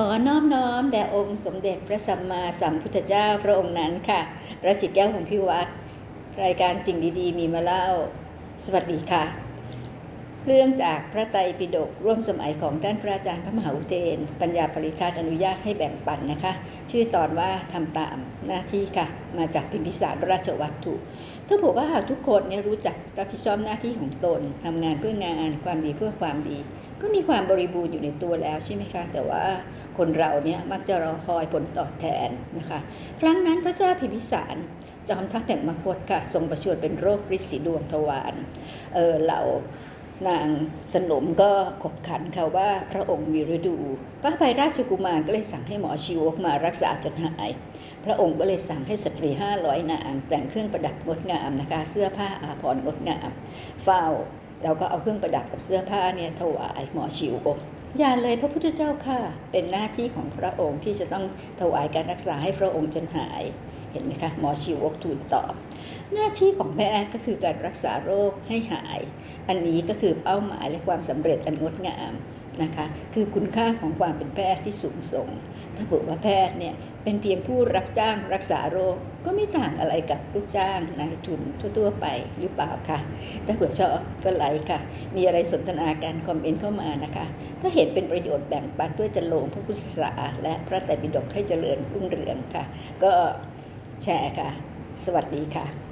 ขอน้อบน้อมแด่องค์สมเด็จพระสัมมาสัมพุทธเจ้าพระองค์นั้นค่ะรัชจิตแก้วของพิวัตรรายการสิ่งดีๆ มีมาเล่า สวัสดีค่ะ เรื่องจากพระไตรปิฎกร่วมสมัยของท่านพระอาจารย์พระมหาอุเทน ปัญญาปริทัศน์อนุญาตให้แบ่งปันนะคะ ชื่อตอนว่าทำตามหน้าที่ค่ะ มาจากพิมพิสารราชวัตถุถ้าบอกว่าหากทุกคนเนี่ยรู้จักรับผิดชอบหน้าที่ของตนทำงานเพื่องานความดีเพื่อความดี ก็มีความบริบูรณ์อยู่ในตัวแล้วใช่ไหมคะ แต่ว่าคนเราเนี่ยมักจะรอคอยผลตอบแทนนะคะ ครั้งนั้นพระเจ้าพิมพิสารจอมทัพแห่งมคตค่ะทรงประชวรเป็นโรคฤทธิ์สีดวงทวารเออเหล่านางสนมก็ขบขันค่ะว่าพระองค์มีฤดูพระภัยราชกุมารก็เลยสั่งให้หมอชีวกมารักษาจนหาย พระองค์ก็เลยสั่งให้สตรีห้าร้อยนางแต่งเครื่องประดับงดงามนะคะ เสื้อผ้าอาภรณ์งดงามเฝ้า เราก็เอาเครื่องประดับกับเสื้อผ้าเนี่ยถวายหมอชิวอกอย่าเลยพระพุทธเจ้าค่ะเป็นหน้าที่ของพระองค์ที่จะต้องถวายการรักษาให้พระองค์จนหายเห็นไหมคะหมอชิวอกทูลตอบ หน้าที่ของแม่ก็คือการรักษาโรคให้หาย อันนี้ก็คือเป้าหมายและความสำเร็จอันงดงาม นะคะคือคุณค่าของความเป็นแพทย์ที่สูงส่ง ถ้าบอกว่าแพทย์เนี่ยเป็นเพียงผู้รับจ้างรักษาโรคก็ไม่ต่างอะไรกับลูกจ้างนายทุนทั่วๆไปหรือเปล่าคะถ้าเผื่อชอบก็ไลค์ค่ะ มีอะไรสนทนาการคอมเมนต์เข้ามานะคะ ถ้าเห็นเป็นประโยชน์แบ่งปันเพื่อจะลงพระพุทธศาสนาและพระไตรปิฎกให้เจริญรุ่งเรืองค่ะ ก็แชร์ค่ะ สวัสดีค่ะ